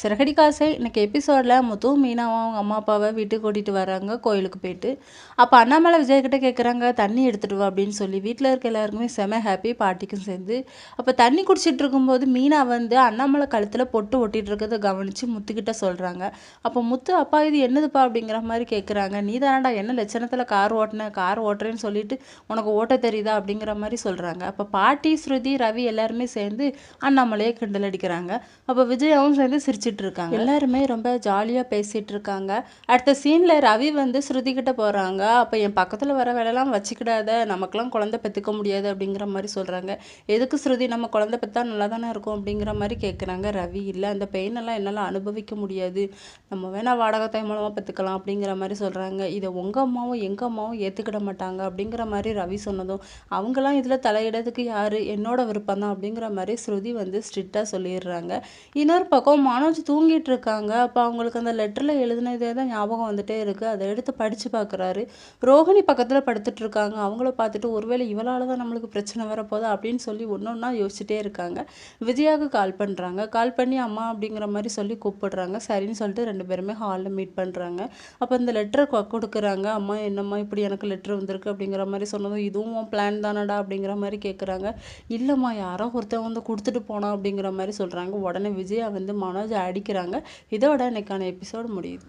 சிறகடி காசை இன்னைக்கு எபிசோடில் முத்துவும் மீனாவும் அவங்க அம்மா அப்பாவை வீட்டுக்கு கூட்டிகிட்டு வராங்க கோயிலுக்கு போயிட்டு. அப்போ அண்ணாமலை விஜய்கிட்ட கேட்குறாங்க தண்ணி எடுத்துகிட்டு வா அப்படின்னு சொல்லி வீட்டில் இருக்க எல்லாருக்குமே செம ஹாப்பி பாட்டிக்கும் சேர்ந்து. அப்போ தண்ணி குடிச்சிட்டு இருக்கும்போது மீனா வந்து அண்ணாமலை கழுத்தில் பொட்டு ஒட்டிகிட்டு இருக்கிறத கவனித்து முத்துக்கிட்ட சொல்கிறாங்க அப்போ முத்து அப்பா இது என்னதுப்பா? அப்படிங்கிற மாதிரி கேட்குறாங்க நீ தானடா என்ன லட்சணத்தில் கார் ஓட்டின? கார் ஓட்டுறேன்னு சொல்லிட்டு உனக்கு ஓட்ட தெரியுதா? அப்படிங்கிற மாதிரி சொல்கிறாங்க அப்போ பாட்டி ஸ்ருதி ரவி எல்லாருமே சேர்ந்து அண்ணாமலையை கிண்டல் அடிக்கிறாங்க. அப்போ விஜயாவும் சேர்ந்து சிரிச்சு சிரிச்சிட்டு இருக்காங்க எல்லாருமே ரொம்ப ஜாலியாக பேசிகிட்டு இருக்காங்க அடுத்த சீனில் ரவி வந்து ஸ்ருதி கிட்ட போகிறாங்க அப்போ என் பக்கத்தில் வர வேலைலாம் வச்சுக்கிடாத. நமக்கெல்லாம் குழந்தை பெற்றுக்க முடியாது அப்படிங்கிற மாதிரி சொல்கிறாங்க எதுக்கு ஸ்ருதி நம்ம குழந்தை பெற்றா நல்லா தானே இருக்கும் அப்படிங்கிற மாதிரி கேட்குறாங்க ரவி இல்லை அந்த பெயின் எல்லாம் என்னால் அனுபவிக்க முடியாது. நம்ம வேணால் வாடகை மூலமாக பெற்றுக்கலாம் அப்படிங்கிற மாதிரி சொல்கிறாங்க இதை உங்கள் அம்மாவும் எங்கள் அம்மாவும் ஏற்றுக்கிட மாட்டாங்க அப்படிங்கிற மாதிரி ரவி சொன்னதும் அவங்களாம் இதில் தலையிடத்துக்கு யார்? என்னோட விருப்பம் தான் அப்படிங்கிற மாதிரி ஸ்ருதி வந்து ஸ்ட்ரிக்டாக சொல்லிடுறாங்க. இன்னொரு பக்கம் மனோ மனோஜ் தூங்கிட்டு இருக்காங்க அப்போ அவங்களுக்கு அந்த லெட்டரில் எழுதினதே தான் ஞாபகம் வந்துட்டே இருக்குது அதை எடுத்து படித்து பார்க்குறாரு ரோஹிணி பக்கத்தில் படுத்துட்டு இருக்காங்க அவங்கள பார்த்துட்டு ஒருவேளை இவளால் தான் நம்மளுக்கு பிரச்சனை வரப்போதா அப்படின்னு சொல்லி ஒன்று ஒன்றா யோசிச்சுட்டே இருக்காங்க. விஜயாவுக்கு கால் பண்ணுறாங்க கால் பண்ணி அம்மா அப்படிங்கிற மாதிரி சொல்லி கூப்பிடுறாங்க. சரின்னு சொல்லிட்டு ரெண்டு பேருமே ஹாலில் மீட் பண்ணுறாங்க அப்போ இந்த லெட்டரை கொடுக்குறாங்க. அம்மா என்னம்மா இப்படி எனக்கு லெட்ரு வந்திருக்கு? அப்படிங்கிற மாதிரி சொன்னதும் இதுவும் பிளான் தானடா? அப்படிங்கிற மாதிரி கேட்குறாங்க இல்லைம்மா யாரோ ஒருத்தன் வந்து கொடுத்துட்டு போனா? அப்படிங்கிற மாதிரி சொல்கிறாங்க உடனே விஜயா வந்து மனோஜ் அடிக்கிறாங்க. இதோட இன்னைக்கான எபிசோடு முடியுது.